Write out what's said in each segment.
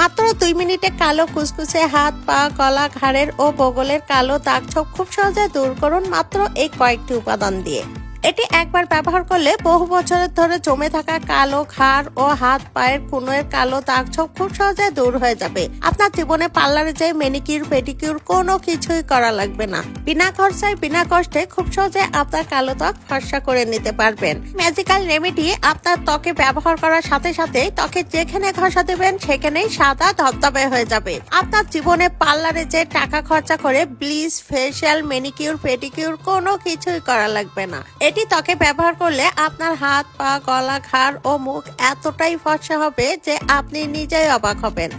মাত্র দুই মিনিটে কালো কুচকুচে হাত, পা কলা ঘাড়ের ও বগলের কালো দাগ ছোপ খুব সহজে দূর করুন মাত্র এই কয়েকটি উপাদান দিয়ে। এটি একবার ব্যবহার করলে বহু বছরের ধরে জমে থাকা কালো ঘাড় ও হাত পায়ের কুনোয়ের কালো দাগ ছোপ খুব সহজে দূর হয়ে যাবে। আপনার জীবনে পার্লারে যে মেনিকিউর পেডিকিউর কোনো কিছুই করা লাগবে না। বিনা খরচায়, বিনা কষ্টে খুব সহজে আপনার কালো ত্বক ফর্সা করে নিতে পারবেন। ম্যাজিক্যাল রেমেডি আপনার ত্বকে ব্যবহার করার সাথে সাথে ত্বকে যেখানে ঘষা দেবেন, সেখানেই সাদা ধবধবে হয়ে যাবে। আপনার জীবনে পার্লারে যে টাকা খরচা করে ব্লিচ ফেসিয়াল মেনিকিউর পেডিকিউর কোনো কিছুই করা লাগবে না। এটি ত্বকে ব্যবহার করলে আপনার হাত, পা, গলা, ঘাড় ও মুখ এতটাই ফর্সা হবে যে আপনি নিজেই অবাক হবেন।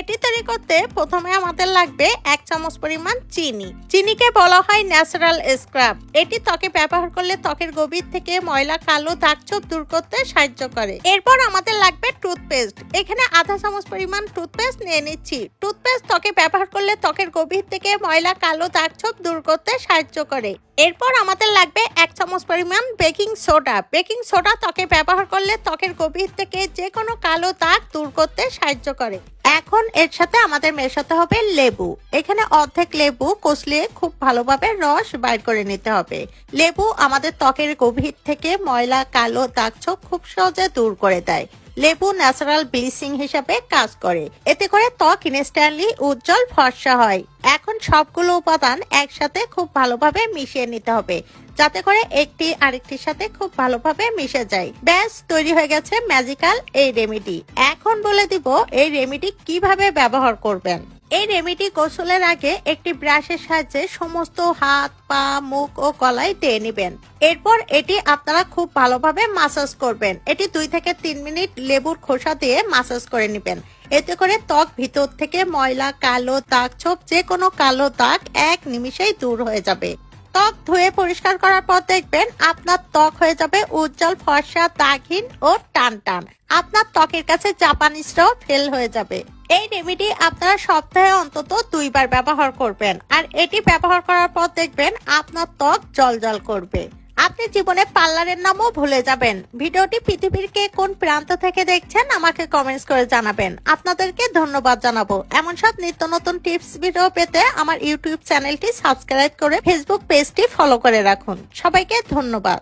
এটি তৈরি করতে প্রথমে আমাদের লাগবে এক চামচ পরিমাণ চিনি। চিনিকে বলা হয় ন্যাচারাল স্ক্রাব। এটি ত্বকে ব্যবহার করলে ত্বকের গভীর থেকে ময়লা, কালো দাগছোপ দূর করতে সাহায্য করে। এরপর আমাদের লাগবে টুথপেস্ট। এখানে আধা চামচ পরিমাণ টুথপেস্ট নিয়ে নিচ্ছি। টুথপেস্ট ত্বকে ব্যবহার করলে ত্বকের গভীর থেকে ময়লা, কালো দাগছোপ দূর করতে সাহায্য করে। এরপর আমাদের লাগবে এক চামচ পরিমাণ বেকিং সোডা। বেকিং সোডা ত্বকে ব্যবহার করলে ত্বকের গভীর থেকে যে কোনো কালো দাগ দূর করতে সাহায্য করে। এখন এর সাথে আমাদের মেশাতে হবে লেবু। এখানে অর্ধেক লেবু কষলে খুব ভালোভাবে রস বাইর করে নিতে হবে। লেবু আমাদের ত্বকের গভীর থেকে ময়লা, কালো দাগ খুব সহজে দূর করে দেয়। লেবু ন্যাচারাল ব্লিচিং হিসাবে কাজ করে। এতে করে ত্বক ইনস্ট্যান্টলি উজ্জ্বল, ফর্সা হয়। এখন সবগুলো উপাদান একসাথে খুব ভালোভাবে মিশিয়ে নিতে হবে, যাতে করে একটি আরেকটির সাথে খুব ভালোভাবে মিশে যায়। ব্যাস, তৈরি হয়ে গেছে ম্যাজিক্যাল এই রেমেডি এখন বলে দিব এই রেমেডি কীভাবে ব্যবহার করবেন। এই রেমেডি গোসলের আগে একটি ব্রাশের সাহায্যে সমস্ত হাত, পা, মুখ ও কলাই দিয়ে নেবেন। এরপর এটি আপনারা খুব ভালোভাবে মাসাজ করবেন। এটি দুই থেকে তিন মিনিট লেবুর খোসা দিয়ে মাসাজ করে নেবেন। এতে করে ত্বক ভিতর থেকে ময়লা, কালো দাগ ছোপ যে কোনো কালো দাগ এক নিমিষেই দূর হয়ে যাবে। ত্বক ধুয়ে পরিষ্কার করার পর দেখবেন আপনার ত্বক হয়ে যাবে উজ্জ্বল ফর্সা, দাগহীন ও টান টান আপনার ত্বকের কাছে জাপানিজটাও ফেল হয়ে যাবে। এই রেমেডি আপনারা সপ্তাহে অন্তত দুইবার ব্যবহার করবেন। আর এটি ব্যবহার করার পর দেখবেন আপনার ত্বক জল করবে। আপনি জীবনে পার্লারের নামও ভুলে যাবেন। ভিডিওটি পৃথিবীর কে কোন প্রান্ত থেকে দেখছেন আমাকে কমেন্টস করে জানাবেন। আপনাদেরকে ধন্যবাদ জানাব। এমন সব নিত্য নতুন টিপস ভিডিও পেতে আমার ইউটিউব চ্যানেলটি সাবস্ক্রাইব করে ফেসবুক পেজটি ফলো করে রাখুন। সবাইকে ধন্যবাদ।